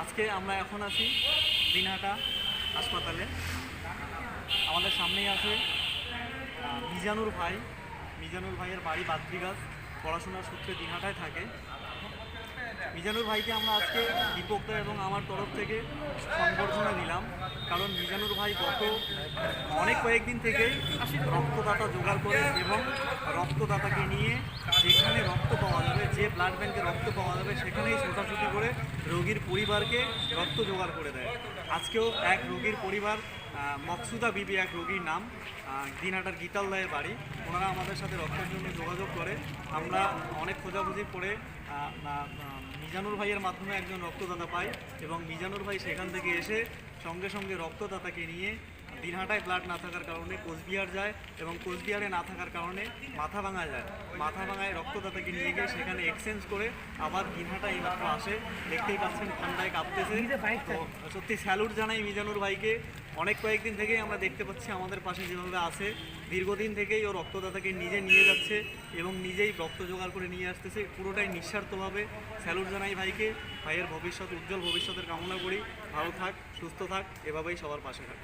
আজকে আমরা এখন আছি দিনহাটা হাসপাতালে। আমাদের সামনেই আছে মিজানুর ভাই। মিজানুর ভাইয়ের বাড়ি বাদ্রিগাছ, পড়াশোনার সূত্রে দিনহাটায় থাকে। মিজানুর ভাইকে আমরা আজকে দীপকদা এবং আমার তরফ থেকে সংবর্ধনা দিলাম। কারণ মিজানুর ভাই গত অনেক কয়েকদিন থেকেই রক্তদাতা জোগাড় করে এবং রক্তদাতাকে নিয়ে যেখানে রক্ত পাওয়া যাবে যে ব্লাড ব্যাংকে রক্ত পাওয়া যাবে, সেখানেই ছোটাছুটি করে রোগীর পরিবারকে রক্ত জোগাড় করে দেয়। আজকেও এক রোগীর পরিবার মকসুদা বিবি এক রোগীর নাম দিনহাটার গীতাল দায়ের বাড়ি। ওনারা আমাদের সাথে রক্তের জন্য যোগাযোগ করে। আমরা অনেক খোঁজাখুঁজি করে মিজানুর ভাইয়ের মাধ্যমে একজন রক্তদাতা পাই এবং মিজানুর ভাই সেখান থেকে এসে সঙ্গে সঙ্গে রক্তদাতাকে নিয়ে দিনহাটায় ব্লাড না থাকার কারণে কোচবিহার যায় এবং কোচবিহারে না থাকার কারণে মাথা ভাঙা যায়। মাথা ভাঙায় রক্তদাতাকে নিয়ে গিয়ে সেখানে এক্সচেঞ্জ করে আবার দিনহাটা এইমাত্র আসে। দেখতেই পাচ্ছেন ঠান্ডায় কাঁপতেছে। তো সত্যি স্যালুট জানাই মিজানুর ভাইকে। অনেক কয়েকদিন থেকেই আমরা দেখতে পাচ্ছি আমাদের পাশে যেভাবে আছে। দীর্ঘদিন থেকেই ও রক্তদাতাকে নিজে নিয়ে যাচ্ছে এবং নিজেই রক্ত জোগাড় করে নিয়ে আসতেছে। পুরোটাই নিঃস্বার্থভাবে। স্যালুট জানাই ভাইকে। ভাইয়ের ভবিষ্যৎ উজ্জ্বল ভবিষ্যতের কামনা করি। ভালো থাক সুস্থ থাক এভাবেই সবার পাশে থাক।